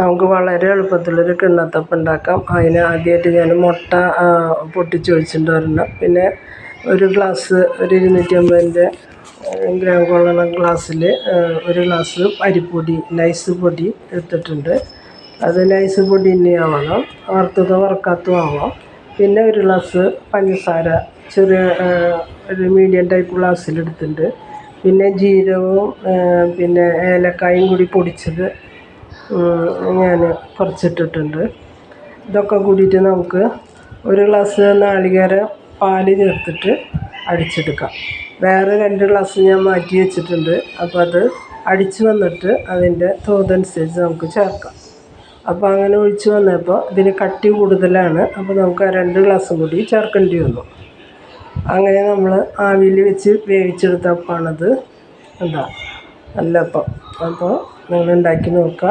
നമുക്ക് വളരെ എളുപ്പത്തിലൊരു കിണ്ണത്തപ്പം ഉണ്ടാക്കാം. അതിന് ആദ്യമായിട്ട് ഞാൻ മുട്ട പൊട്ടിച്ച് ഒഴിച്ചിട്ടുണ്ട് ഒരെണ്ണം പിന്നെ ഒരു ഗ്ലാസ് ഒരു ഇരുന്നൂറ്റി അമ്പതിന്റെ ഗ്രാം കൊള്ളുന്ന ഗ്ലാസ്സിൽ ഒരു ഗ്ലാസ് അരിപ്പൊടി നൈസ് പൊടി എടുത്തിട്ടുണ്ട്. അത് നൈസ് പൊടി തന്നെ ആവണം. വറുത്തതോ വറുക്കാത്തതോ ആവാം. പിന്നെ ഒരു ഗ്ലാസ് പഞ്ചസാര ചെറിയ ഒരു മീഡിയം ടൈപ്പ് ഗ്ലാസ്സിലെടുത്തിട്ടുണ്ട് പിന്നെ ജീരകവും പിന്നെ ഏലക്കായും കൂടി പൊടിച്ചത് ഞാൻ കുറച്ചിട്ടിട്ടുണ്ട് ഇതൊക്കെ കൂടിയിട്ട് നമുക്ക് ഒരു ഗ്ലാസ് നാളികേര പാൽ ചേർത്തിട്ട് അടിച്ചെടുക്കാം. വേറെ രണ്ട് ഗ്ലാസ് ഞാൻ മാറ്റി വെച്ചിട്ടുണ്ട്. അപ്പോൾ അത് അടിച്ച് വന്നിട്ട് അതിന്റെ തോതനുസരിച്ച് നമുക്ക് ചേർക്കാം. അപ്പോൾ അങ്ങനെ ഒഴിച്ച് വന്നപ്പോൾ ഇതിന് കട്ടി കൂടുതലാണ്. അപ്പോൾ നമുക്ക് ആ രണ്ട് ഗ്ലാസ്സും കൂടി ചേർക്കേണ്ടി വന്നു. അങ്ങനെ നമ്മൾ ആവിയിൽ വെച്ച് വേവിച്ചെടുത്തപ്പോഴാണത് എന്താ നല്ല അപ്പം അപ്പോൾ നിങ്ങൾ ഉണ്ടാക്കി നോക്കുക